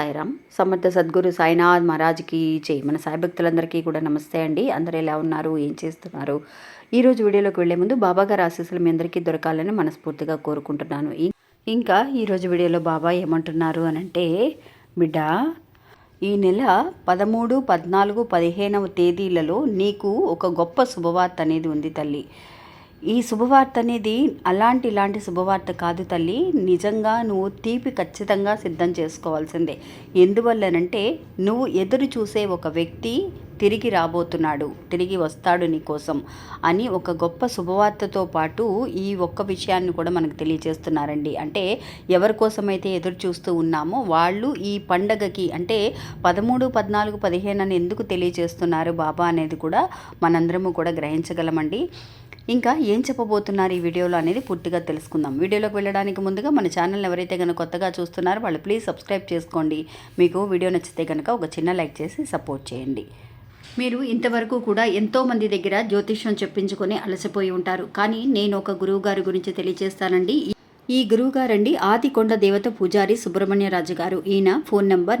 సాయిరామ్. సమర్థ సద్గురు సాయినాథ్ మహారాజ్కి చేయి మన సాయి భక్తులందరికీ కూడా నమస్తే అండి. అందరు ఎలా ఉన్నారు? ఏం చేస్తున్నారు? ఈరోజు వీడియోలోకి వెళ్ళే ముందు బాబాగారి ఆశీస్సులు మీ అందరికీ దొరకాలని మనస్ఫూర్తిగా కోరుకుంటున్నాను. ఇంకా ఈరోజు వీడియోలో బాబా ఏమంటున్నారు అని అంటే బిడ్డ ఈ నెల పదమూడు పద్నాలుగు పదిహేనవ తేదీలలో నీకు ఒక గొప్ప శుభవార్త అనేది ఉంది తల్లి. ఈ శుభవార్త అనేది అలాంటి ఇలాంటి శుభవార్త కాదు తల్లి. నిజంగా నువ్వు తీపి ఖచ్చితంగా సిద్ధం చేసుకోవాల్సిందే. ఎందువల్లనంటే నువ్వు ఎదురు చూసే ఒక వ్యక్తి తిరిగి రాబోతున్నాడు తిరిగి వస్తాడు నీకోసం అని ఒక గొప్ప శుభవార్తతో పాటు ఈ ఒక్క విషయాన్ని కూడా మనకు తెలియజేస్తున్నారండి. అంటే ఎవరి కోసమైతే ఎదురు చూస్తూ ఉన్నామో వాళ్ళు ఈ పండగకి అంటే పదమూడు పద్నాలుగు పదిహేను అని ఎందుకు తెలియజేస్తున్నారు బాబా అనేది కూడా మనందరము కూడా గ్రహించగలమండి. ఇంకా ఏం చెప్పబోతున్నారు ఈ వీడియోలో అనేది పూర్తిగా తెలుసుకుందాం. వీడియోలోకి వెళ్ళడానికి ముందుగా మన ఛానల్ ఎవరైతే కనుక కొత్తగా చూస్తున్నారో వాళ్ళు ప్లీజ్ సబ్స్క్రైబ్ చేసుకోండి. మీకు వీడియో నచ్చితే కనుక ఒక చిన్న లైక్ చేసి సపోర్ట్ చేయండి. మీరు ఇంతవరకు కూడా ఎంతోమంది దగ్గర జ్యోతిష్యం చెప్పించుకొని అలసిపోయి ఉంటారు. కానీ నేను ఒక గురువు గారి గురించి తెలియజేస్తానండి. ఈ గురువు గారండి ఆదికొండ దేవత పూజారి సుబ్రహ్మణ్యరాజు గారు ఈయన phone number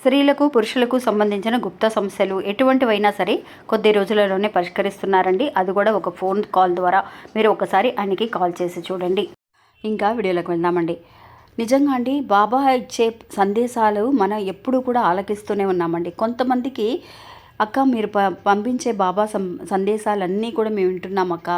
స్త్రీలకు పురుషులకు సంబంధించిన గుప్త సమస్యలు ఎటువంటివైనా సరే కొద్ది రోజులలోనే పరిష్కరిస్తున్నారండి. అది కూడా ఒక ఫోన్ కాల్ ద్వారా. మీరు ఒకసారి ఆయనకి కాల్ చేసి చూడండి. ఇంకా వీడియోలోకి వెళ్దామండి. నిజంగా అండి బాబా ఇచ్చే సందేశాలు మనం ఎప్పుడూ కూడా ఆలకిస్తూనే ఉన్నామండి. కొంతమందికి అక్క మీరు ప పంపించే బాబా సం సందేశాలన్నీ కూడా మేము వింటున్నాం అక్క.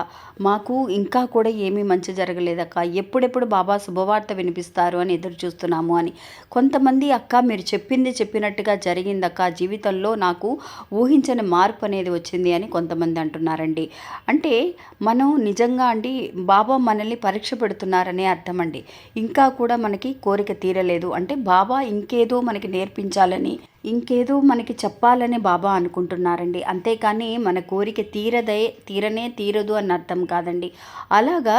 మాకు ఇంకా కూడా ఏమీ మంచి జరగలేదక్క ఎప్పుడెప్పుడు బాబా శుభవార్త వినిపిస్తారు అని ఎదురు చూస్తున్నాము అని. కొంతమంది అక్క మీరు చెప్పింది చెప్పినట్టుగా జరిగిందక్క జీవితంలో నాకు ఊహించని మార్పు అనేది వచ్చింది అని కొంతమంది అంటున్నారండి. అంటే మనం నిజంగా అండి బాబా మనల్ని పరీక్ష పెడుతున్నారనే అర్థం అండి. ఇంకా కూడా మనకి కోరిక తీరలేదు. అంటే బాబా ఇంకేదో మనకి నేర్పించాలని ఇంకేదో మనకి చెప్పాలని బాబా అనుకుంటున్నారండి. అంతేకాని మన కోరిక తీరదే తీరనే తీరదు అని అర్థం కాదండి. అలాగా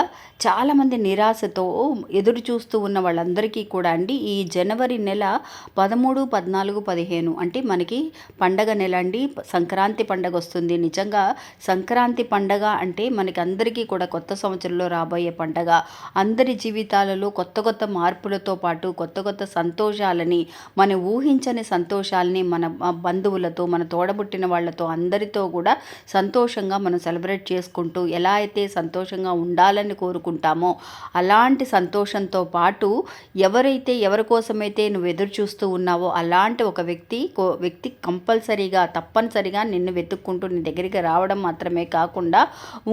చాలామంది నిరాశతో ఎదురు చూస్తూ ఉన్న వాళ్ళందరికీ కూడా అండి ఈ జనవరి నెల పదమూడు పద్నాలుగు పదిహేను అంటే మనకి పండగ నెల అండి. సంక్రాంతి పండగ వస్తుంది. నిజంగా సంక్రాంతి పండగ అంటే మనకి అందరికీ కూడా కొత్త సంవత్సరంలో రాబోయే పండగ. అందరి జీవితాలలో కొత్త కొత్త మార్పులతో పాటు కొత్త కొత్త సంతోషాలని మనం ఊహించని సంతోషాలని మన బంధువులతో మన తోడబుట్టిన వాళ్ళతో అందరితో కూడా సంతోషంగా మనం సెలబ్రేట్ చేసుకుంటూ ఎలా అయితే సంతోషంగా ఉండాలని కోరుకుంటామో అలాంటి సంతోషంతో పాటు ఎవరైతే ఎవరి కోసమైతే నువ్వు ఎదురు చూస్తూ ఉన్నావో అలాంటి ఒక వ్యక్తి కో- వ్యక్తి కంపల్సరీగా తప్పనిసరిగా నిన్ను వెతుక్కుంటూ నీ దగ్గరికి రావడం మాత్రమే కాకుండా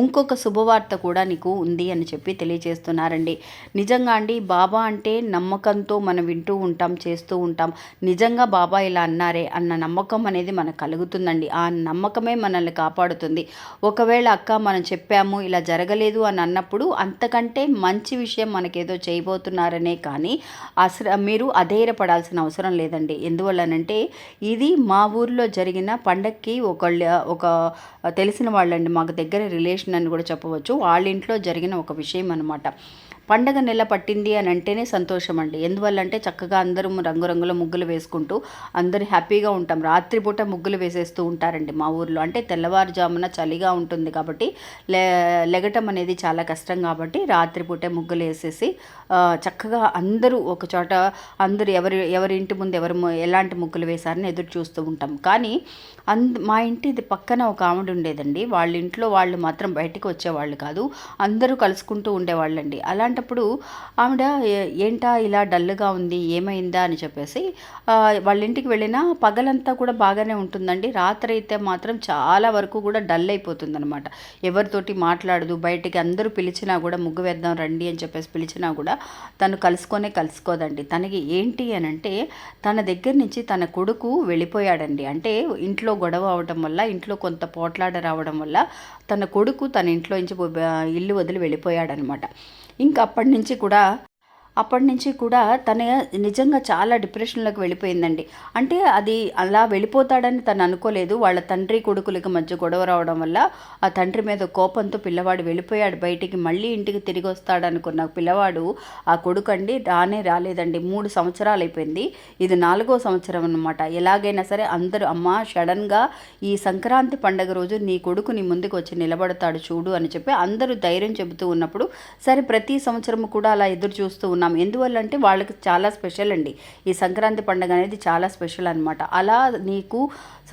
ఇంకొక శుభవార్త కూడా నీకు ఉంది అని చెప్పి తెలియజేస్తున్నారండి నిజంగా అండి బాబా అంటే నమ్మకంతో మనం వింటూ ఉంటాం చేస్తూ ఉంటాం. నిజంగా బాబా ఇలా అన్నారే అన్న నమ్మకం అనేది మనకు కలుగుతుందండి. ఆ నమ్మకమే మనల్ని కాపాడుతుంది. ఒకవేళ అక్క మనం చెప్పాము ఇలా జరగలేదు అని అన్నప్పుడు అంతకంటే మంచి విషయం మనకేదో చేయబోతున్నారనే కానీ అసలు మీరు అధైర్యపడాల్సిన అవసరం లేదండి. ఎందువల్లనంటే ఇది మా ఊర్లో జరిగిన పండక్కి ఒకళ్ళ ఒక తెలిసిన వాళ్ళండి. మాకు దగ్గర రిలేషన్ అని కూడా చెప్పవచ్చు. వాళ్ళ ఇంట్లో జరిగిన ఒక విషయం అనమాట పండగ నెల పట్టింది అని అంటేనే సంతోషం అండి ఎందువల్లంటే చక్కగా అందరూ రంగురంగుల ముగ్గులు వేసుకుంటూ అందరూ హ్యాపీగా ఉంటాం. రాత్రిపూట ముగ్గులు వేసేస్తూ ఉంటారండి మా ఊర్లో. అంటే తెల్లవారుజామున చలిగా ఉంటుంది కాబట్టి లే లెగటం అనేది చాలా కష్టం కాబట్టి రాత్రిపూటే ముగ్గులు వేసేసి చక్కగా అందరూ ఒక చోట అందరూ ఎవరి ఎవరి ఇంటి ముందు ఎవరు ఎలాంటి ముగ్గులు వేశారని ఎదురు చూస్తూ ఉంటాం. కానీ అంద మా ఇంటి పక్కన ఒక ఆవిడ ఉండేదండి. వాళ్ళ ఇంట్లో వాళ్ళు మాత్రం బయటికి వచ్చేవాళ్ళు కాదు. అందరూ కలుసుకుంటూ ఉండేవాళ్ళండి. అలాంటప్పుడు ఆవిడ ఏంటా ఇలా డల్గా ఉంది? ఏమైందా? అని చెప్పేసి వాళ్ళ ఇంటికి వెళ్ళినా పగలంతా కూడా బాగానే ఉంటుందండి. రాత్రి అయితే మాత్రం చాలా వరకు కూడా డల్ అయిపోతుంది అనమాట ఎవరితోటి మాట్లాడదు. బయటికి అందరూ పిలిచినా కూడా ముగ్గు వేద్దాం రండి అని చెప్పేసి పిలిచినా కూడా తను కలుసుకొనే కలుసుకోదండి. తనకి ఏంటి అని అంటే తన దగ్గర నుంచి తన కొడుకు వెళ్ళిపోయాడండి. అంటే ఇంట్లో గొడవ అవడం వల్ల ఇంట్లో కొంత పోట్లాడ రావడం వల్ల తన కొడుకు తన ఇంట్లో నుంచి ఇల్లు వదిలి వెళ్ళిపోయాడనమాట ఇంకా అప్పటి నుంచి కూడా అప్పటి నుంచి కూడా తన నిజంగా చాలా డిప్రెషన్లోకి వెళ్ళిపోయిందండి. అంటే అది అలా వెళ్ళిపోతాడని తను అనుకోలేదు. వాళ్ళ తండ్రి కొడుకులకి మధ్య గొడవ రావడం వల్ల ఆ తండ్రి మీద కోపంతో పిల్లవాడు వెళ్ళిపోయాడు. బయటికి మళ్ళీ ఇంటికి తిరిగి వస్తాడనుకున్న పిల్లవాడు ఆ కొడుకు అండి రానే రాలేదండి. మూడు సంవత్సరాలు అయిపోయింది. ఇది నాలుగో సంవత్సరం అనమాట ఎలాగైనా సరే అందరూ అమ్మ సడన్గా ఈ సంక్రాంతి పండగ రోజు నీ కొడుకు నీ ముందుకు వచ్చి నిలబడతాడు చూడు అని చెప్పి అందరూ ధైర్యం చెబుతూ ఉన్నప్పుడు సరే ప్రతి సంవత్సరం కూడా అలా ఎదురు చూస్తూ ఉన్నాం. ఎందువల్ల అంటే వాళ్ళకి చాలా స్పెషల్ అండి. ఈ సంక్రాంతి పండుగ అనేది చాలా స్పెషల్ అనమాట అలా నీకు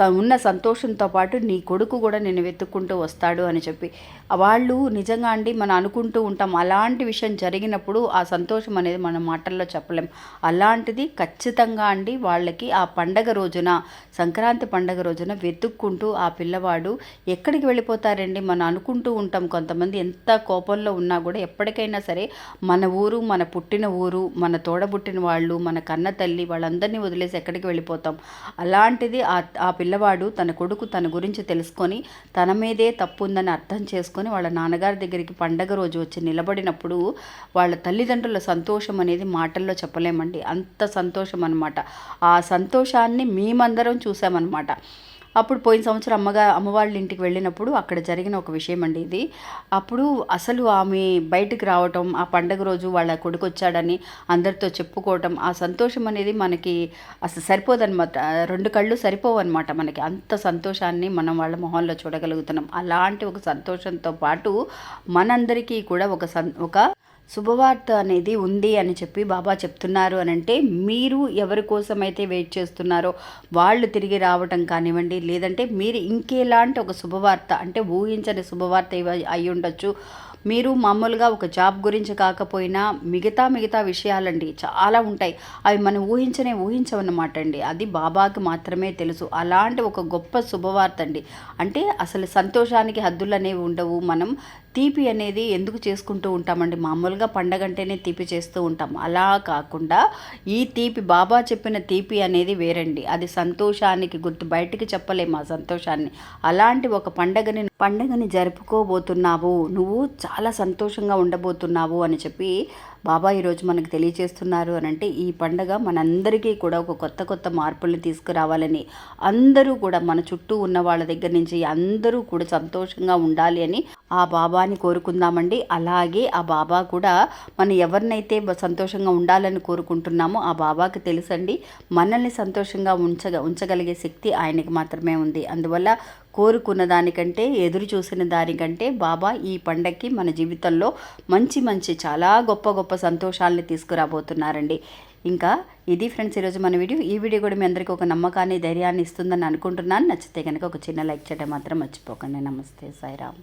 ఉన్న సంతోషంతో పాటు నీ కొడుకు కూడా నేను వెతుక్కుంటూ వస్తాడు అని చెప్పి. వాళ్ళు నిజంగా అండి మనం అనుకుంటూ ఉంటాం. అలాంటి విషయం జరిగినప్పుడు ఆ సంతోషం అనేది మన మాటల్లో చెప్పలేం. అలాంటిది ఖచ్చితంగా అండి వాళ్ళకి ఆ పండగ రోజున సంక్రాంతి పండగ రోజున వెతుక్కుంటూ ఆ పిల్లవాడు ఎక్కడికి వెళ్ళిపోతారండి? మనం అనుకుంటూ ఉంటాం కొంతమంది ఎంత కోపంలో ఉన్నా కూడా ఎప్పటికైనా సరే మన ఊరు మన పుట్టిన ఊరు మన తోడబుట్టిన వాళ్ళు మన కన్న తల్లి వాళ్ళందరినీ వదిలేసి ఎక్కడికి వెళ్ళిపోతాం? అలాంటిది ఆ ఆ పిల్లవాడు తన కొడుకు తన గురించి తెలుసుకొని తన మీదే తప్పు ఉందని అర్థం చేసుకొని వాళ్ళ నాన్నగారి దగ్గరికి పండగ రోజు వచ్చి నిలబడినప్పుడు వాళ్ళ తల్లిదండ్రుల సంతోషం అనేది మాటల్లో చెప్పలేమండి. అంత సంతోషం అనమాట ఆ సంతోషాన్ని మేమందరం చూసామన్నమాట. అప్పుడు పోయిన సంవత్సరం అమ్మగా అమ్మవాళ్ళ ఇంటికి వెళ్ళినప్పుడు అక్కడ జరిగిన ఒక విషయం అండి ఇది. అప్పుడు అసలు ఆమె బయటకు రావటం ఆ పండగ రోజు వాళ్ళ కొడుకు వచ్చాడని అందరితో చెప్పుకోవటం ఆ సంతోషం అనేది మనకి అసలు సరిపోదన్నమాట. రెండు కళ్ళు సరిపోవు అనమాట మనకి. అంత సంతోషాన్ని మనం వాళ్ళ మొహంలో చూడగలుగుతున్నాం. అలాంటి ఒక సంతోషంతో పాటు మనందరికీ కూడా ఒక సన్ ఒక శుభవార్త అనేది ఉంది అని చెప్పి బాబా చెప్తున్నారు అని అంటే మీరు ఎవరి కోసమైతే వెయిట్ చేస్తున్నారో వాళ్ళు తిరిగి రావటం కానివ్వండి లేదంటే మీరు ఇంకేలాంటి ఒక శుభవార్త అంటే ఊహించని శుభవార్త అయి ఉండొచ్చు మీరు మామూలుగా ఒక జాబ్ గురించి కాకపోయినా మిగతా మిగతా విషయాలండి చాలా ఉంటాయి. అవి మనం ఊహించనే ఊహించవన్నమాట అండి. అది బాబాకి మాత్రమే తెలుసు. అలాంటి ఒక గొప్ప శుభవార్త అండి. అంటే అసలు సంతోషానికి హద్దులు అనేవి ఉండవు. మనం తీపి అనేది ఎందుకు చేసుకుంటూ ఉంటామండి? మామూలుగా పండగ అంటేనే తీపి చేస్తూ ఉంటాం. అలా కాకుండా ఈ తీపి బాబా చెప్పిన తీపి అనేది వేరండి. అది సంతోషానికి గుర్తు బయటికి చెప్పలేము ఆ సంతోషాన్ని. అలాంటి ఒక పండగని పండగని జరుపుకోబోతున్నావు. నువ్వు చాలా సంతోషంగా ఉండబోతున్నావు అని చెప్పి బాబా ఈరోజు మనకు తెలియజేస్తున్నారు అని అంటే ఈ పండగ మనందరికీ కూడా ఒక కొత్త కొత్త మార్పుల్ని తీసుకురావాలని అందరూ కూడా మన చుట్టూ ఉన్న వాళ్ళ దగ్గర నుంచి అందరూ కూడా సంతోషంగా ఉండాలి అని ఆ బాబాని కోరుకుందామండి. అలాగే ఆ బాబా కూడా మనం ఎవరినైతే సంతోషంగా ఉండాలని కోరుకుంటున్నామో ఆ బాబాకి తెలుసండి. మనల్ని సంతోషంగా ఉంచగ ఉంచగలిగే శక్తి ఆయనకి మాత్రమే ఉంది. అందువల్ల కోరుకున్న దానికంటే ఎదురు చూసిన దానికంటే బాబా ఈ పండక్కి మన జీవితంలో మంచి మంచి చాలా గొప్ప గొప్ప సంతోషాలని తీసుకురాబోతున్నారండి. ఇంకా ఇది ఫ్రెండ్స్ ఈరోజు మన వీడియో. ఈ వీడియో కూడా మీ అందరికీ ఒక నమ్మకాన్ని ధైర్యాన్ని ఇస్తుందని అనుకుంటున్నాను. నచ్చితే కనుక ఒక చిన్న లైక్ చేయడం మాత్రం మర్చిపోకండి. నమస్తే సాయిరామ్.